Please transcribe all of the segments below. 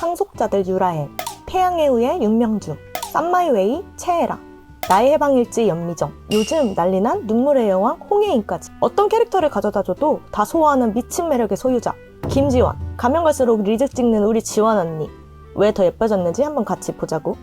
상속자들 유라엘, 태양의 후예 윤명주, 쌈마이웨이 최애라, 나의 해방일지 연미정, 요즘 난리난 눈물의 여왕 홍혜인까지. 어떤 캐릭터를 가져다줘도 다 소화하는 미친 매력의 소유자 김지원, 가면 갈수록 리즈 찍는 우리 지원 언니. 왜 더 예뻐졌는지 한번 같이 보자고.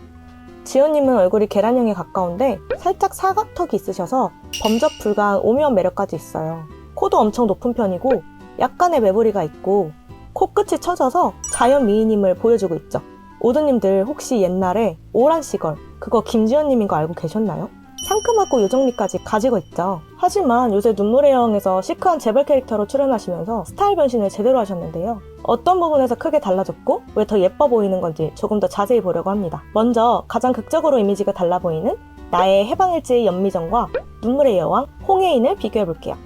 지원님은 얼굴이 계란형에 가까운데 살짝 사각턱이 있으셔서 범접 불가한 오묘한 매력까지 있어요. 코도 엄청 높은 편이고 약간의 매부리가 있고 코끝이 처져서 자연 미인임을 보여주고 있죠 오드님들 혹시 옛날에 오란 시걸 그거 김지현님인 거 알고 계셨나요? 상큼하고 요정미까지 가지고 있죠. 하지만 요새 눈물의 여왕에서 시크한 재벌 캐릭터로 출연하시면서 스타일 변신을 제대로 하셨는데요. 어떤 부분에서 크게 달라졌고 왜 더 예뻐 보이는 건지 조금 더 자세히 보려고 합니다. 먼저 가장 극적으로 이미지가 달라 보이는 나의 해방일지의 연미정과 눈물의 여왕 홍혜인을 비교해 볼게요.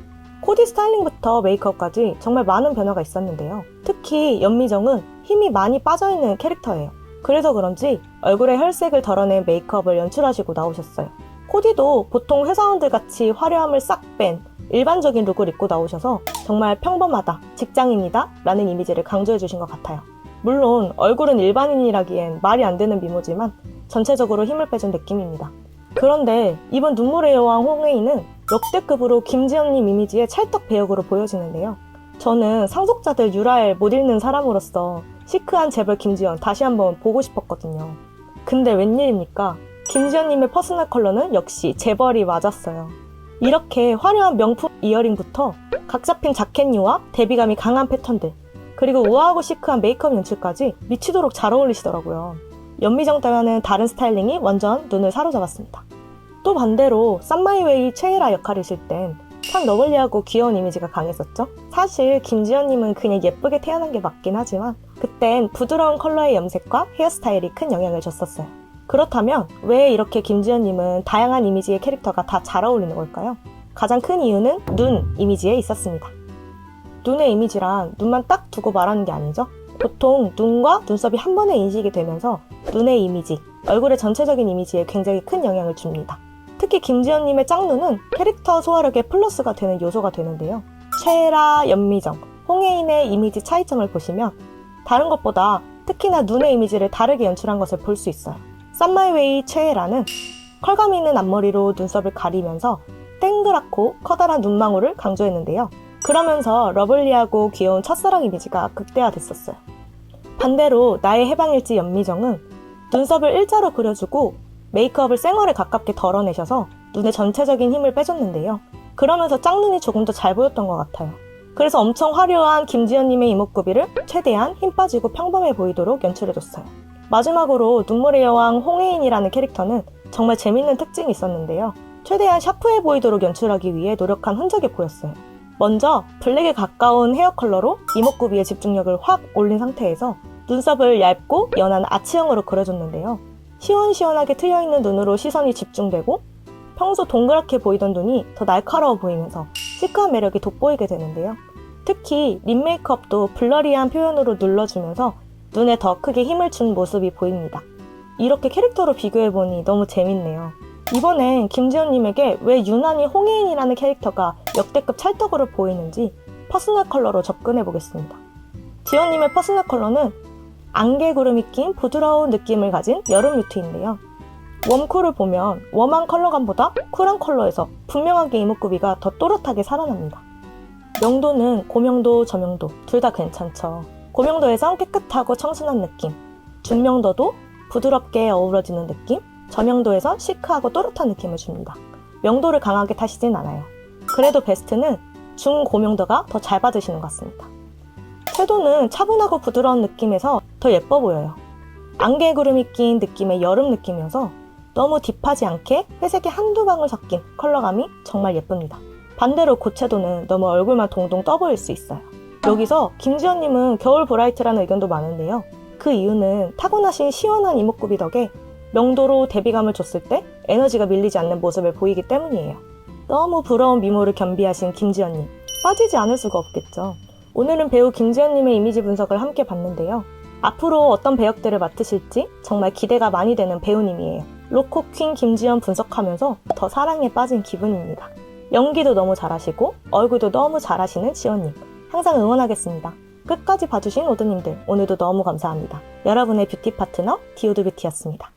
코디 스타일링부터 메이크업까지 정말 많은 변화가 있었는데요. 특히 연미정은 힘이 많이 빠져있는 캐릭터예요. 그래서 그런지 얼굴에 혈색을 덜어낸 메이크업을 연출하시고 나오셨어요. 코디도 보통 회사원들 같이 화려함을 싹 뺀 일반적인 룩을 입고 나오셔서 정말 평범하다, 직장인이다 라는 이미지를 강조해 주신 것 같아요. 물론 얼굴은 일반인이라기엔 말이 안 되는 미모지만 전체적으로 힘을 빼준 느낌입니다. 그런데 이번 눈물의 여왕 홍혜인은 역대급으로 김지영님 이미지의 찰떡 배역으로 보여지는데요. 저는 상속자들 유라엘 못 읽는 사람으로서 시크한 재벌 김지연 다시 한번 보고 싶었거든요. 근데 웬일입니까? 김지연님의 퍼스널 컬러는 역시 재벌이 맞았어요. 이렇게 화려한 명품 이어링부터 각 잡힌 자켓류와 대비감이 강한 패턴들, 그리고 우아하고 시크한 메이크업 연출까지 미치도록 잘 어울리시더라고요. 연미정 따위와는 다른 스타일링이 완전 눈을 사로잡았습니다. 또 반대로 쌈마이웨이 최애라 역할이실 땐 참 러블리하고 귀여운 이미지가 강했었죠? 사실 김지연님은 그냥 예쁘게 태어난 게 맞긴 하지만 그땐 부드러운 컬러의 염색과 헤어스타일이 큰 영향을 줬었어요. 그렇다면 왜 이렇게 김지연님은 다양한 이미지의 캐릭터가 다 잘 어울리는 걸까요? 가장 큰 이유는 눈 이미지에 있었습니다. 눈의 이미지란 눈만 딱 두고 말하는 게 아니죠? 보통 눈과 눈썹이 한 번에 인식이 되면서 눈의 이미지, 얼굴의 전체적인 이미지에 굉장히 큰 영향을 줍니다. 특히 김지연님의 짝눈은 캐릭터 소화력의 플러스가 되는 요소가 되는데요. 최애라, 연미정, 홍혜인의 이미지 차이점을 보시면 다른 것보다 특히나 눈의 이미지를 다르게 연출한 것을 볼 수 있어요. 쌈마이웨이 최애라는 컬감 있는 앞머리로 눈썹을 가리면서 땡그랗고 커다란 눈망울을 강조했는데요. 그러면서 러블리하고 귀여운 첫사랑 이미지가 극대화됐었어요. 반대로 나의 해방일지 연미정은 눈썹을 일자로 그려주고 메이크업을 쌩얼에 가깝게 덜어내셔서 눈의 전체적인 힘을 빼줬는데요. 그러면서 짝눈이 조금 더 잘 보였던 것 같아요. 그래서 엄청 화려한 김지연님의 이목구비를 최대한 힘 빠지고 평범해 보이도록 연출해줬어요. 마지막으로 눈물의 여왕 홍혜인이라는 캐릭터는 정말 재밌는 특징이 있었는데요. 최대한 샤프해 보이도록 연출하기 위해 노력한 흔적이 보였어요. 먼저 블랙에 가까운 헤어 컬러로 이목구비의 집중력을 확 올린 상태에서 눈썹을 얇고 연한 아치형으로 그려줬는데요. 시원시원하게 트여있는 눈으로 시선이 집중되고 평소 동그랗게 보이던 눈이 더 날카로워 보이면서 시크한 매력이 돋보이게 되는데요. 특히 립 메이크업도 블러리한 표현으로 눌러주면서 눈에 더 크게 힘을 준 모습이 보입니다. 이렇게 캐릭터로 비교해보니 너무 재밌네요. 이번엔 김지현님에게 왜 유난히 홍혜인이라는 캐릭터가 역대급 찰떡으로 보이는지 퍼스널 컬러로 접근해보겠습니다. 지원님의 퍼스널 컬러는 안개구름이 낀 부드러운 느낌을 가진 여름 뮤트인데요. 웜쿨을 보면 웜한 컬러감보다 쿨한 컬러에서 분명하게 이목구비가 더 또렷하게 살아납니다. 명도는 고명도, 저명도 둘 다 괜찮죠. 고명도에선 깨끗하고 청순한 느낌, 중명도도 부드럽게 어우러지는 느낌, 저명도에선 시크하고 또렷한 느낌을 줍니다. 명도를 강하게 타시진 않아요. 그래도 베스트는 중고명도가 더 잘 받으시는 것 같습니다. 채도는 차분하고 부드러운 느낌에서 더 예뻐 보여요. 안개 구름이 낀 느낌의 여름 느낌이어서 너무 딥하지 않게 회색이 한두 방울 섞인 컬러감이 정말 예쁩니다. 반대로 고채도는 너무 얼굴만 동동 떠 보일 수 있어요. 여기서 김지현님은 겨울 브라이트라는 의견도 많은데요. 그 이유는 타고나신 시원한 이목구비 덕에 명도로 대비감을 줬을 때 에너지가 밀리지 않는 모습을 보이기 때문이에요. 너무 부러운 미모를 겸비하신 김지현님. 빠지지 않을 수가 없겠죠. 오늘은 배우 김지현님의 이미지 분석을 함께 봤는데요. 앞으로 어떤 배역들을 맡으실지 정말 기대가 많이 되는 배우님이에요. 로코 퀸 김지현 분석하면서 더 사랑에 빠진 기분입니다. 연기도 너무 잘하시고 얼굴도 너무 잘하시는 지원님. 항상 응원하겠습니다. 끝까지 봐주신 오드님들 오늘도 너무 감사합니다. 여러분의 뷰티 파트너 디오드 뷰티였습니다.